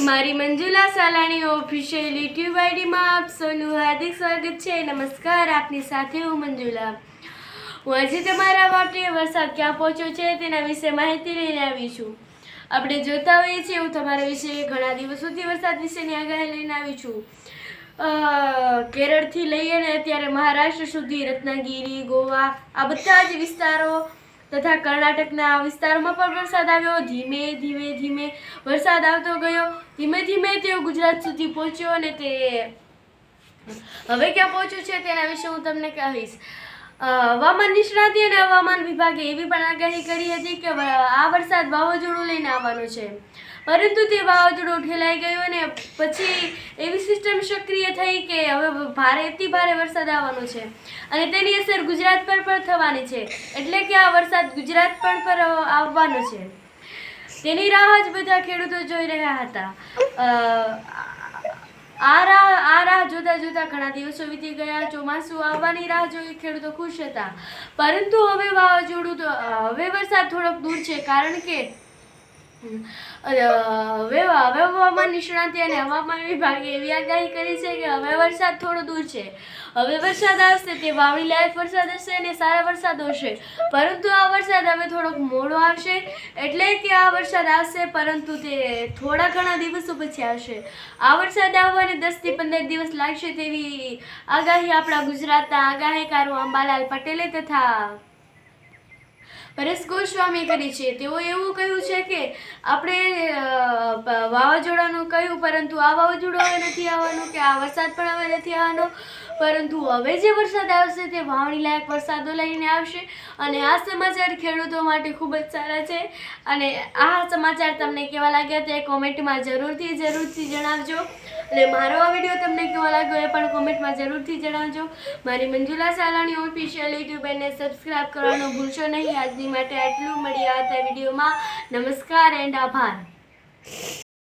મારી Manjula Salani official YouTube આઈડીમાં આપ સૌનું હાર્દિક સ્વાગત છે. નમસ્કાર, આપની સાથે હું મંજુલા. હું આજે તમારા માટે વરસાદ ક્યાં પહોંચ્યો છે તેના વિશે માહિતી લઈને આવી છું. આપણે જોતા હોઈએ છીએ, હું તમારા વિશે ઘણા દિવસોથી વરસાદ વિશેની આગાહી લઈને આવી છું. કેરળથી કેરળથી લઈને અત્યારે મહારાષ્ટ્ર સુધી, રત્નાગીરી, ગોવા, આ બધા જ વિસ્તારો તથા કર્ણાટકના વિસ્તારોમાં પણ વરસાદ આવ્યો. ધીમે ધીમે ધીમે વરસાદ આવતો ગયો. ધીમે ધીમે તેઓ ગુજરાત સુધી પહોંચ્યો અને તે હવે ક્યાં પહોંચ્યું છે તેના વિશે હું તમને કહીશ. હવામાન નિષ્ણાતી અને હવામાન વિભાગે એવી પણ આગાહી કરી હતી કે આ વરસાદ વાવાઝોડું લઈને આવવાનો છે. પરંતુ તે વાવાઝોડું ઠેલાઈ ગયું અને પછી એવી સિસ્ટમ સક્રિય થઈ કે હવે ભારે, અતિ ભારે વરસાદ આવવાનો છે. અને તેની અસર ગુજરાત પર પણ થવાની છે. એટલે કે આ વરસાદ ગુજરાત પણ પર આવવાનો છે. તેની રાહ જ બધા ખેડૂતો જોઈ રહ્યા હતા. આ રાહ આ જોતા જોતા ઘણા દિવસો વીતી ગયા, ચોમાસું આવવાની રાહ જોઈ ખેડૂતો ખુશ હતા. પરંતુ હવે વાવાઝોડું હવે વરસાદ થોડોક દૂર છે, કારણ કે હવામાન નિષ્ણાંતિ અને હવામાન વિભાગે એવી આગાહી કરી છે કે હવે વરસાદ થોડો દૂર છે. હવે વરસાદ આવશે તે વાવણી લાયક વરસાદ હશે અને સારા વરસાદ હશે. પરંતુ આ વરસાદ હવે થોડોક મોડો આવશે એટલે કે આ વરસાદ આવશે પરંતુ તે થોડા ઘણા દિવસો પછી આવશે. આ વરસાદ આવવાને દસથી પંદર દિવસ લાગશે તેવી આગાહી આપણા ગુજરાતના આગાહીકારો અંબાલાલ પટેલે તથા પરેશ ગોસ્વામી કરી છે. તેઓ એવું કહ્યું છે કે આપણે વાવાઝોડાનું કહ્યું, પરંતુ આ વાવાઝોડું હવે નથી આવવાનું કે આ વરસાદ પણ હવે નથી આવવાનો. પરંતુ હવે જે વરસાદ આવશે તે વાવણી લાયક વરસાદો લઈને આવશે અને આ સમાચાર ખેડૂતો માટે ખૂબ જ સારા છે. અને આ સમાચાર તમને કેવા લાગ્યા તે કોમેન્ટમાં જરૂરથી જરૂરથી જણાવજો. અને મારો આ વીડિયો તમને કેવો લાગ્યો એ પણ કોમેન્ટમાં જરૂરથી જણાવજો. મારી મંજુલા સાલાણી ઓફિશિયલ યુટ્યુબ એને સબસ્ક્રાઇબ કરવાનું ભૂલશો નહીં. આજની માટે આટલું. મળ્યા હતા વિડીયોમાં. નમસ્કાર એન્ડ આભાર.